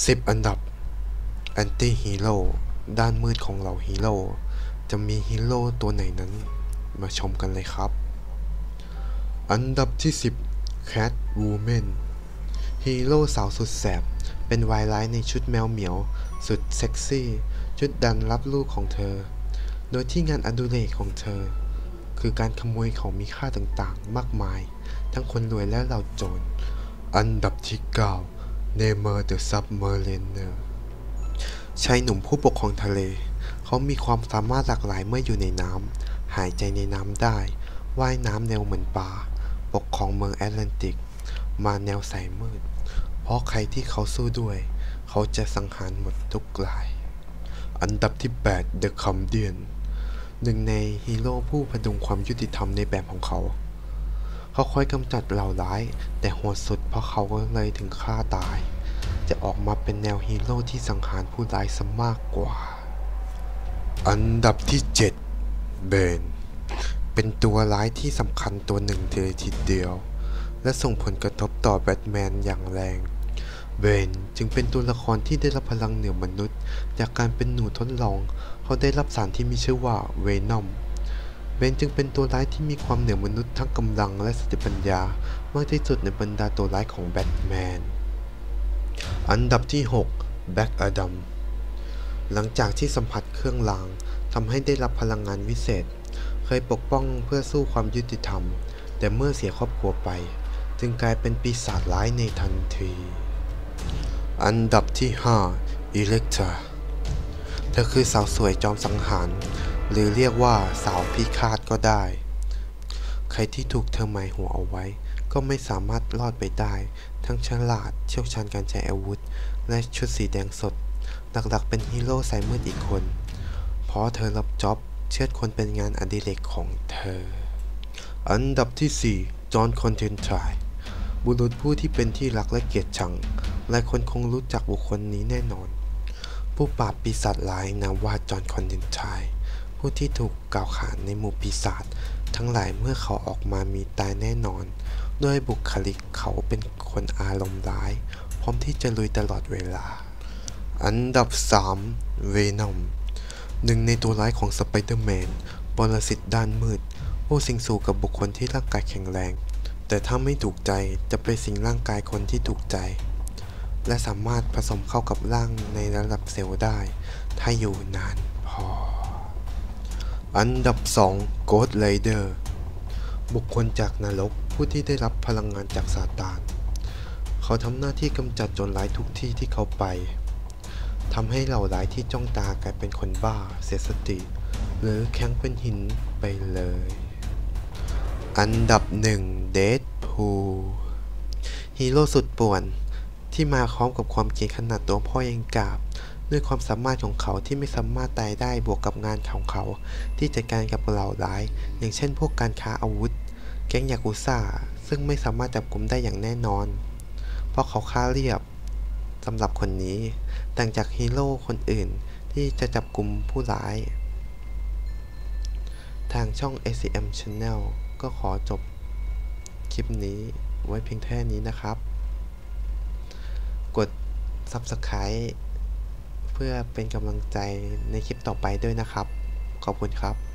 10 อันดับแอนตี้ฮีโร่ด้านมืดของเหล่าฮีโร่จะมีฮีโร่ตัวไหนนั้น มาชมกันเลยครับ อันดับที่ 10 Cat Woman ฮีโร่สาวสุดแสบ เป็นวายร้ายในชุดแมวเหมียว สุดเซ็กซี่ ชุดดันรับลูกของเธอ โดยที่งานอดิเรกของเธอ คือการขโมยของมีค่าต่างๆ มากมาย ทั้งคนรวยและเหล่าโจร อันดับที่ 9 Neymar the Submariner ชายหนุ่มผู้ปกครองทะเล เขามีความสามารถหลากหลายเมื่ออยู่ในน้ำ หายใจในน้ำได้ ว่ายน้ำแนวเหมือนปลา ปกครองเมืองแอตแลนติก มาแนวสายมืด เพราะใครที่เขาสู้ด้วย เขาจะสังหารหมดทุกราย อันดับที่ 8 The c o m d i a n หนึ่งในฮีโร่ผู้พดุงความยุติธรรมในแบบของเขา เขาคอยกำจัดเหล่าร้าย แต่โหดสุดเพราะเขาเลยถึงฆ่าตาย จะออกมาเป็นแนวฮีโร่ที่สังหารผู้ร้ายซะมากกว่า อันดับที่ 7 เบน เป็นตัวร้ายที่สำคัญตัวหนึ่งเลยทีเดียว และส่งผลกระทบต่อแบทแมนอย่างแรงเบนจึงเป็นตัวละครที่ได้รับพลังเหนือมนุษย์ จากการเป็นหนูทดลอง เขาได้รับสารที่มีชื่อว่าเวนอม เบนจึงเป็นตัวร้ายที่มีความเหนือมนุษย์ทั้งกำลังและสติปัญญามากที่สุดในบรรดาตัวร้ายของแบทแมน อันดับที่ 6 แบ็กอดัม หลังจากที่สัมผัสเครื่องรางทำให้ได้รับพลังงานวิเศษ เคยปกป้องเพื่อสู้ความยุติธรรม แต่เมื่อเสียครอบครัวไป จึงกลายเป็นปีศาจร้ายในทันที อันดับที่ 5 อิเล็กตราเธอคือสาวสวยจอมสังหาร หรือเรียกว่าสาวพิฆาตก็ได้ ใครที่ถูกเธอหมายหัวเอาไว้ ก็ไม่สามารถรอดไปได้ ทั้งฉลาดเชี่ยวชาญการใช้อาวุธ และชุดสีแดงสด หลักๆเป็นฮีโร่สายมืดอีกคน เพราะเธอรับจ็อบเชือดคนเป็นงานอดิเรกของเธอ อันดับที่ 4 จอห์นคอนเทนทรายบุรุษผู้ที่เป็นที่รักและเกลียดชัง หลายคนคงรู้จักบุคคลนี้แน่นอน ผู้ปราบปีศาจร้ายนามว่าจอห์นคอนเทนทราย ผู้ที่ถูกกล่าวขานในหมู่ปีศาจทั้งหลายเมื่อเขาออกมามีตายแน่นอน ด้วยบุคลิกเขาเป็นคนอารมณ์ร้าย พร้อมที่จะลุยตลอดเวลา อันดับ 3 เวนอมหนึ่งในตัวร้ายของสไปเดอร์แมนปรสิตด้านมืด ผู้สิงสู่กับบุคคลที่ร่างกายแข็งแรง แต่ถ้าไม่ถูกใจจะไปสิงร่างกายคนที่ถูกใจ และสามารถผสมเข้ากับร่างในระดับเซลล์ได้ ถ้าอยู่นานพอ อันดับ 2 Ghost Rider บุคคลจากนรกผู้ที่ได้รับพลังงานจากซาตาน เขาทำหน้าที่กำจัดจรร้ายทุกที่ที่เขาไปทำให้เหล่าร้ายที่จ้องตากลายเป็นคนบ้า เสียสติ หรือแข็งเป็นหินไปเลย อันดับ1 Deadpool ฮีโร่สุดป่วน ที่มาพร้อมกับความเก่งขนาดตัวพ่อยังกาบ ด้วยความสามารถของเขาที่ไม่สามารถตายได้บวกกับงานของเขา ที่จัดการกับเหล่าร้าย อย่างเช่น พวกการค้าอาวุธ แก๊งยากุซ่า ซึ่งไม่สามารถจับกลุ่มได้อย่างแน่นอน เพราะเขาค่าเรียบสำหรับคนนี้ ต่างจากฮีโร่คนอื่นที่จะจับกลุ่มผู้ร้าย ทางช่อง ACM Channel ก็ขอจบคลิปนี้ไว้เพียงแค่นี้นะครับ กด Subscribe เพื่อเป็นกำลังใจในคลิปต่อไปด้วยนะครับ ขอบคุณครับ